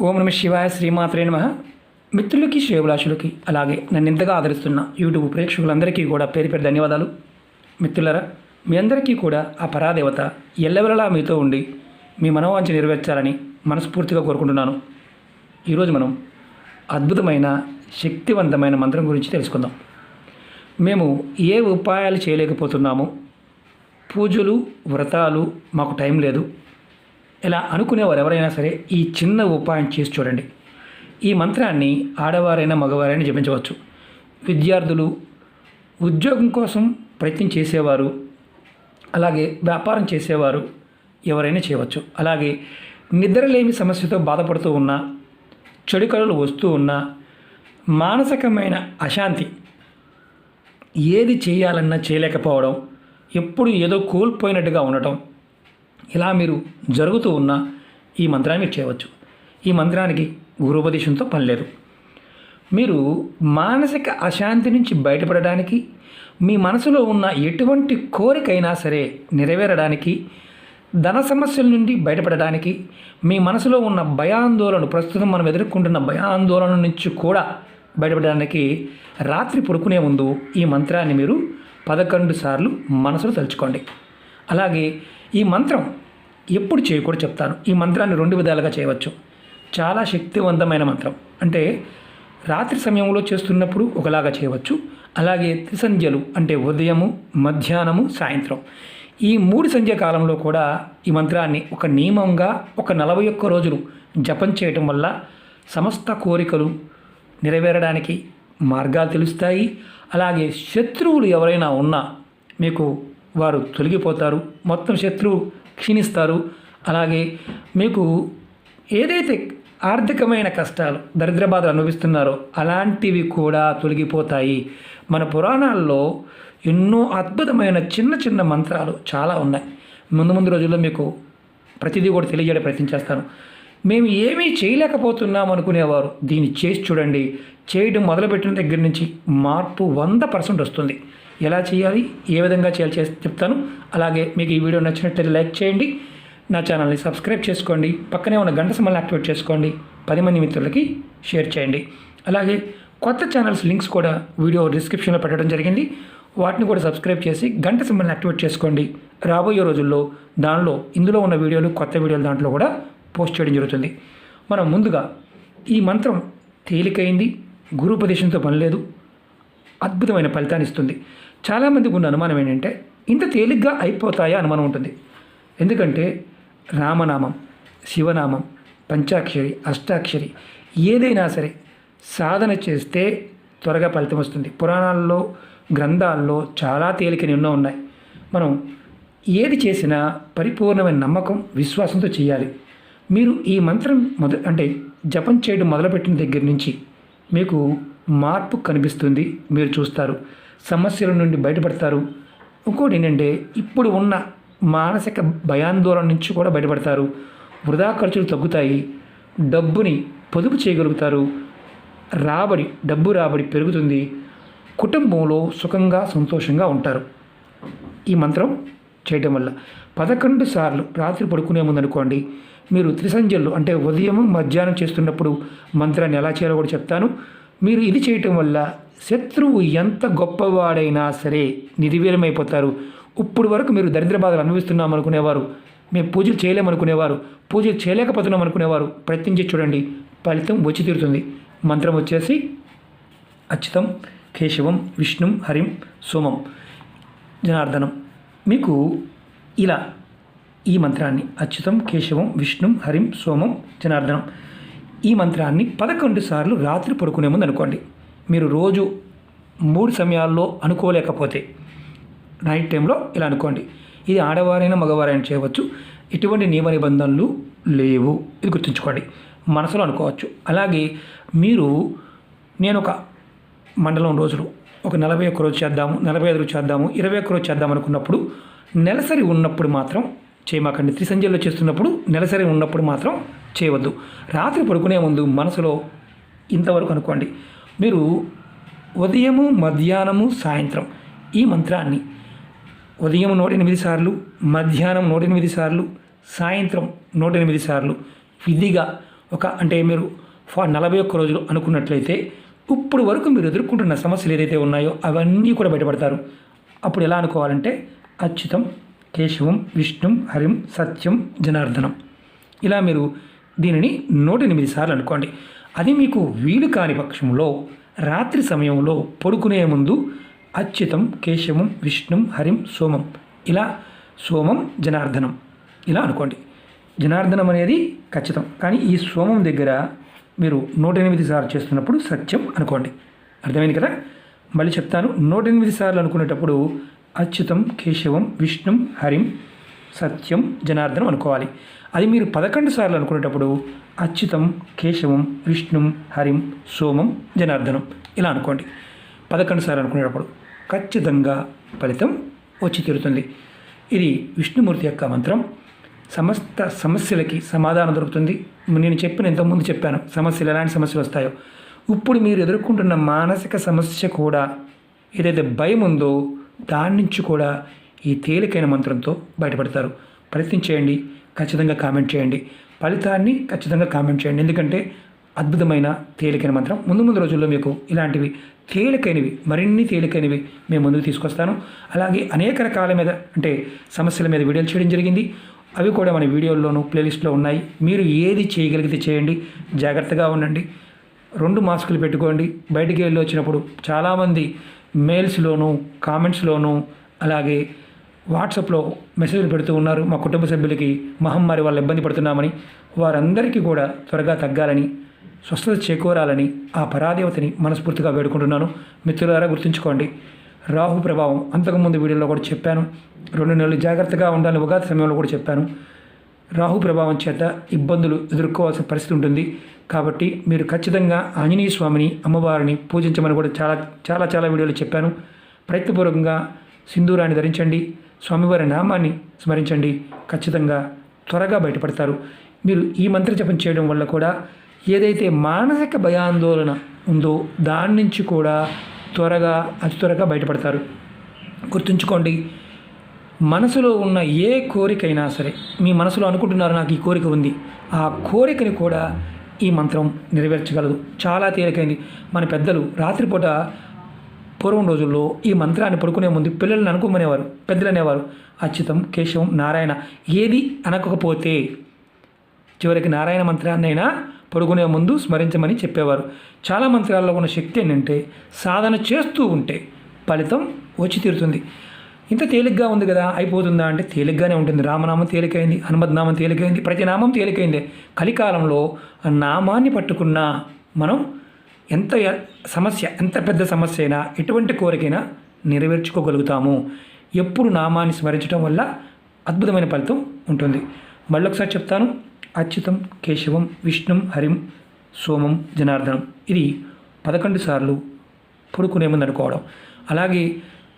ఓం నమ శివాయ శ్రీమాత్రే నమ. మిత్రులకి శ్రేభిలాషులకి అలాగే నన్ను ఇంతగా ఆదరిస్తున్న యూట్యూబ్ ప్రేక్షకులందరికీ కూడా పేరు పేరు ధన్యవాదాలు. మిత్రులరా మీ అందరికీ కూడా ఆ పరాదేవత ఎల్లవెల్లలా మీతో ఉండి మీ మనోవాంఛ నెరవేర్చాలని మనస్ఫూర్తిగా కోరుకుంటున్నాను. ఈరోజు మనం అద్భుతమైన శక్తివంతమైన మంత్రం గురించి తెలుసుకుందాం. మేము ఏ ఉపాయాలు చేయలేకపోతున్నాము పూజలు వ్రతాలు మాకు టైం లేదు. ఇలా అనుకునేవారు ఎవరైనా సరే ఈ చిన్న ఉపాయం చేసి చూడండి. ఈ మంత్రాన్ని ఆడవారైనా మగవారైనా జపించవచ్చు. విద్యార్థులు ఉద్యోగం కోసం ప్రయత్నం చేసేవారు అలాగే వ్యాపారం చేసేవారు ఎవరైనా చేయవచ్చు. అలాగే నిద్రలేమి సమస్యతో బాధపడుతూ ఉన్నా చెడు కళలు వస్తూ ఉన్నా మానసికమైన అశాంతి ఏది చేయాలన్నా చేయలేకపోవడం ఎప్పుడు ఏదో కోల్పోయినట్టుగా ఉండటం ఇలా మీరు జరుగుతూ ఉన్న ఈ మంత్రాన్ని మీరు చేయవచ్చు. ఈ మంత్రానికి గురుపదేశంతో పని లేదు. మీరు మానసిక అశాంతి నుంచి బయటపడడానికి మీ మనసులో ఉన్న ఎటువంటి కోరికైనా సరే నెరవేరడానికి ధన సమస్యల నుండి బయటపడడానికి మీ మనసులో ఉన్న భయాందోళన ప్రస్తుతం మనం ఎదుర్కొంటున్న భయాందోళన నుంచి కూడా బయటపడడానికి రాత్రి పడుకునే ముందు ఈ మంత్రాన్ని మీరు పదకొండు సార్లు మనసులో తలుచుకోండి. అలాగే ఈ మంత్రం ఎప్పుడు చేయకూడదు చెప్తాను. ఈ మంత్రాన్ని రెండు విధాలుగా చేయవచ్చు. చాలా శక్తివంతమైన మంత్రం. అంటే రాత్రి సమయంలో చేస్తున్నప్పుడు ఒకలాగా చేయవచ్చు. అలాగే త్రిసంధ్యలు అంటే ఉదయము మధ్యాహ్నము సాయంత్రం. ఈ మూడు సంధ్య కాలంలో కూడా ఈ మంత్రాన్ని ఒక నియమంగా ఒక నలభై ఒక్క రోజులు జపం చేయటం వల్ల సమస్త కోరికలు నెరవేరడానికి మార్గాలు తెలుస్తాయి. అలాగే శత్రువులు ఎవరైనా ఉన్నా మీకు వారు తొలగిపోతారు. మొత్తం శత్రువు క్షీణిస్తారు. అలాగే మీకు ఏదైతే ఆర్థికమైన కష్టాలు దరిద్ర బాధలు అనుభవిస్తున్నారో అలాంటివి కూడా తొలగిపోతాయి. మన పురాణాల్లో ఎన్నో అద్భుతమైన చిన్న చిన్న మంత్రాలు చాలా ఉన్నాయి. ముందు ముందు రోజుల్లో మీకు ప్రతిదీ కూడా తెలియజేయడం ప్రయత్నం చేస్తాను. మేము ఏమీ చేయలేకపోతున్నాం అనుకునేవారు. దీన్ని చేసి చూడండి. చేయడం మొదలుపెట్టిన దగ్గర నుంచి మార్పు వంద పర్సెంట్ వస్తుంది. ఎలా చేయాలి ఏ విధంగా చేయాలి చేసి చెప్తాను. అలాగే మీకు ఈ వీడియో నచ్చినట్లయితే లైక్ చేయండి నా ఛానల్ని సబ్స్క్రైబ్ చేసుకోండి పక్కనే ఉన్న గంట సమయాన్ని యాక్టివేట్ చేసుకోండి పది మంది మిత్రులకి షేర్ చేయండి. అలాగే కొత్త ఛానల్స్ లింక్స్ కూడా వీడియో డిస్క్రిప్షన్లో పెట్టడం జరిగింది. వాటిని కూడా సబ్స్క్రైబ్ చేసి గంట సింబల్ని యాక్టివేట్ చేసుకోండి. రాబోయే రోజుల్లో దానిలో ఇందులో ఉన్న వీడియోలు కొత్త వీడియోలు దాంట్లో కూడా పోస్ట్ చేయడం జరుగుతుంది. మనం ముందుగా ఈ మంత్రం తేలికైంది గురుపదేశంతో పని లేదు అద్భుతమైన ఫలితాన్ని ఇస్తుంది. చాలామందికి ఉన్న అనుమానం ఏంటంటే ఇంత తేలిగ్గా అయిపోతాయా అనుమానం ఉంటుంది. ఎందుకంటే రామనామం శివనామం పంచాక్షరి అష్టాక్షరి ఏదైనా సరే సాధన చేస్తే త్వరగా ఫలితం వస్తుంది. పురాణాల్లో గ్రంథాల్లో చాలా తేలికని ఎన్నో ఉన్నాయి. మనం ఏది చేసినా పరిపూర్ణమైన నమ్మకం విశ్వాసంతో చేయాలి. మీరు ఈ మంత్రం మొద అంటే జపం చేయడం మొదలుపెట్టిన దగ్గర నుంచి మీకు మార్పు కనిపిస్తుంది మీరు చూస్తారు. సమస్యల నుండి బయటపడతారు. ఇంకోటి ఏంటంటే ఇప్పుడు ఉన్న మానసిక భయాందోళన నుంచి కూడా బయటపడతారు. వృధా ఖర్చులు తగ్గుతాయి. డబ్బుని పొదుపు చేయగలుగుతారు. రాబడి డబ్బు రాబడి పెరుగుతుంది. కుటుంబంలో సుఖంగా సంతోషంగా ఉంటారు. ఈ మంత్రం చేయటం వల్ల పదకొండు సార్లు రాత్రి పడుకునే ముందు అనుకోండి. మీరు త్రిసంజల్లో అంటే ఉదయం మధ్యాహ్నం చేస్తున్నప్పుడు మంత్రాన్ని ఎలా చేయాలో కూడా చెప్తాను. మీరు ఇది చేయటం వల్ల శత్రువు ఎంత గొప్పవాడైనా సరే నిర్వీర్యమైపోతారు ఇప్పుడు వరకు మీరు దరిద్ర బాధలు అనుభవిస్తున్నాం అనుకునేవారు. మేము పూజలు చేయలేమనుకునేవారు పూజలు చేయలేకపోతున్నాం అనుకునేవారు. ప్రయత్నించి చూడండి. ఫలితం వచ్చి తీరుతుంది. మంత్రం వచ్చేసి అచ్యుతం కేశవం విష్ణుం హరిం సోమం జనార్దనం. మీకు ఇలా ఈ మంత్రాన్ని అచ్యుతం కేశవం విష్ణుం హరిం సోమం జనార్దనం ఈ మంత్రాన్ని పదకొండు సార్లు రాత్రి పడుకునే ముందు అనుకోండి. మీరు రోజు మూడు సమయాల్లో అనుకోలేకపోతే నైట్ టైంలో ఇలా అనుకోండి. ఇది ఆడవారైనా మగవారైనా చేయవచ్చు. ఎటువంటి నియమ నిబంధనలు లేవు. ఇది గుర్తుంచుకోండి. మనసులో అనుకోవచ్చు. అలాగే మీరు నేను ఒక మండలం రోజులు ఒక నలభై ఒక్క రోజు చేద్దాము నలభై ఐదు రోజు చేద్దాము ఇరవై ఒక్క రోజు చేద్దాం అనుకున్నప్పుడు నెలసరి ఉన్నప్పుడు మాత్రం చేయమాకండి త్రిసంధ్యలో చేస్తున్నప్పుడు నెలసరి ఉన్నప్పుడు మాత్రం చేయవద్దు. రాత్రి పడుకునే ముందు మనసులో ఇంతవరకు అనుకోండి. మీరు ఉదయము మధ్యాహ్నము సాయంత్రం ఈ మంత్రాన్ని ఉదయం నూట ఎనిమిది సార్లు మధ్యాహ్నం నూట ఎనిమిది సార్లు సాయంత్రం నూట ఎనిమిది సార్లు విధిగా ఒక అంటే మీరు ఫా నలభై ఒక్క రోజులు అనుకున్నట్లయితే ఇప్పుడు వరకు మీరు ఎదుర్కొంటున్న సమస్యలు ఏదైతే ఉన్నాయో అవన్నీ కూడా బయటపడతారు. అప్పుడు ఎలా అనుకోవాలంటే అచ్యుతం కేశవం విష్ణుం హరిం సత్యం జనార్దనం. ఇలా మీరు దీనిని నూట ఎనిమిది సార్లు అనుకోండి. అది మీకు వీలు కాని పక్షంలో రాత్రి సమయంలో పడుకునే ముందు అచ్యుతం కేశవం విష్ణుం హరిం సోమం. ఇలా సోమం జనార్దనం. ఇలా అనుకోండి. జనార్దనం అనేది ఖచ్చితం. కానీ ఈ సోమం దగ్గర మీరు నూట ఎనిమిది సార్లు చేస్తున్నప్పుడు సత్యం అనుకోండి. అర్థమైంది కదా? మళ్ళీ చెప్తాను. నూట ఎనిమిది సార్లు అనుకునేటప్పుడు అచ్యుతం కేశవం విష్ణుం హరిం సత్యం జనార్దనం అనుకోవాలి. అది మీరు పదకొండు సార్లు అనుకునేటప్పుడు అచ్యుతం కేశవం విష్ణుం హరిం సోమం జనార్దనం ఇలా అనుకోండి. పదకొండు సార్లు అనుకునేటప్పుడు ఖచ్చితంగా ఫలితం వచ్చి తీరుతుంది. ఇది విష్ణుమూర్తి యొక్క మంత్రం. సమస్త సమస్యలకి సమాధానం దొరుకుతుంది. నేను చెప్పిన ఇంతకుముందు చెప్పాను సమస్యలు ఎలాంటి సమస్యలు వస్తాయో. ఇప్పుడు మీరు ఎదుర్కొంటున్న మానసిక సమస్య కూడా ఏదైతే భయం ఉందో దాని నుంచి కూడా ఈ తేలికైన మంత్రంతో బయటపడతారు. ప్రయత్నం చేయండి ఖచ్చితంగా కామెంట్ చేయండి. ఫలితాన్ని ఖచ్చితంగా కామెంట్ చేయండి. ఎందుకంటే అద్భుతమైన తేలికైన మంత్రం. ముందు ముందు రోజుల్లో మీకు ఇలాంటివి తేలికైనవి మరిన్ని తేలికైనవి మేము ముందుకు తీసుకొస్తాను. అలాగే అనేక రకాల మీద అంటే సమస్యల మీద వీడియోలు చేయడం జరిగింది. అవి కూడా మన వీడియోల్లోనూ ప్లేలిస్ట్లో ఉన్నాయి. మీరు ఏది చేయగలిగితే చేయండి. జాగ్రత్తగా ఉండండి. రెండు మాస్కులు పెట్టుకోండి. బయటికి వెళ్ళి వచ్చినప్పుడు చాలామంది మెయిల్స్లోను కామెంట్స్లోను అలాగే వాట్సాప్లో మెసేజ్లు పెడుతూ ఉన్నారు. మా కుటుంబ సభ్యులకి మహమ్మారి వాళ్ళు ఇబ్బంది పడుతున్నామని వారందరికీ కూడా త్వరగా తగ్గాలని స్వస్థత చేకూరాలని ఆ పరాదేవతని మనస్ఫూర్తిగా వేడుకుంటున్నాను. మిత్రులారా గుర్తుంచుకోండి రాహు ప్రభావం అంతకుముందు వీడియోలో కూడా చెప్పాను. రెండు నెలలు జాగ్రత్తగా ఉండాలని ఉగాది సమయంలో కూడా చెప్పాను. రాహు ప్రభావం చేత ఇబ్బందులు ఎదుర్కోవాల్సిన పరిస్థితి ఉంటుంది. కాబట్టి మీరు ఖచ్చితంగా ఆంజనేయ స్వామిని అమ్మవారిని పూజించమని కూడా చాలా చాలా చాలా వీడియోలు చెప్పాను. ప్రయత్నపూర్వకంగా సింధూరాన్ని ధరించండి స్వామివారి నామాన్ని స్మరించండి ఖచ్చితంగా త్వరగా బయటపడతారు. మీరు ఈ మంత్ర జపం చేయడం వల్ల కూడా ఏదైతే మానసిక భయాందోళన ఉందో దాని నుంచి కూడా త్వరగా అతి త్వరగా బయటపడతారు. గుర్తుంచుకోండి మనసులో ఉన్న ఏ కోరికైనా సరే మీ మనసులో అనుకుంటున్నారు నాకు ఈ కోరిక ఉంది ఆ కోరికని కూడా ఈ మంత్రం నెరవేర్చగలదు. చాలా తేలికైంది. మన పెద్దలు రాత్రిపూట పూర్వం రోజుల్లో ఈ మంత్రాన్ని పడుకునే ముందు పిల్లల్ని అనుకోమనేవారు పెద్దలు అనేవారు అచ్యుతం కేశవం నారాయణ ఏది అనకపోతే చివరికి నారాయణ మంత్రాన్నైనా పడుకునే ముందు స్మరించమని చెప్పేవారు. చాలా మంత్రాల్లో ఉన్న శక్తి ఏంటంటే సాధన చేస్తూ ఉంటే ఫలితం వచ్చి తీరుతుంది. ఇంత తేలిగ్గా ఉంది కదా అయిపోతుందా అంటే తేలిగ్గానే ఉంటుంది. రామనామం తేలికైంది హనుమద్నామం తేలికైంది ప్రతి నామం తేలికైందే. కలికాలంలో నామాన్ని పట్టుకున్న మనం ఎంత సమస్య ఎంత పెద్ద సమస్య అయినా ఎటువంటి కోరికైనా నెరవేర్చుకోగలుగుతాము. ఎప్పుడు నామాన్ని స్మరించడం వల్ల అద్భుతమైన ఫలితం ఉంటుంది. మళ్ళొకసారి చెప్తాను. అచ్యుతం కేశవం విష్ణుం హరిం సోమం జనార్దనం. ఇది పదకొండు సార్లు పడుకునే ముందు అనుకోవడం. అలాగే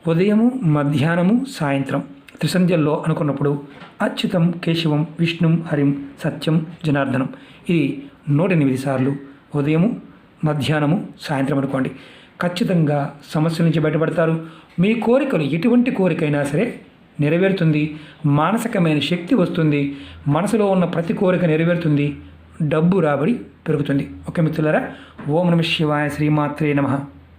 ఉదయము మధ్యాహ్నము సాయంత్రం. త్రిసంధ్యల్లో అనుకున్నప్పుడు అచ్యుతం కేశవం విష్ణుం హరిం సత్యం జనార్దనం. ఇది నూట ఎనిమిది సార్లు ఉదయము మధ్యాహ్నము సాయంత్రం అనుకోండి. ఖచ్చితంగా సమస్యల నుంచి బయటపడతారు. మీ కోరికలు ఎటువంటి కోరికైనా సరే నెరవేరుతుంది. మానసికమైన శక్తి వస్తుంది. మనసులో ఉన్న ప్రతి కోరిక నెరవేరుతుంది. డబ్బు రాబడి పెరుగుతుంది. ఓకే మిత్రులారా ఓం నమ శివాయ శ్రీమాత్రే నమః.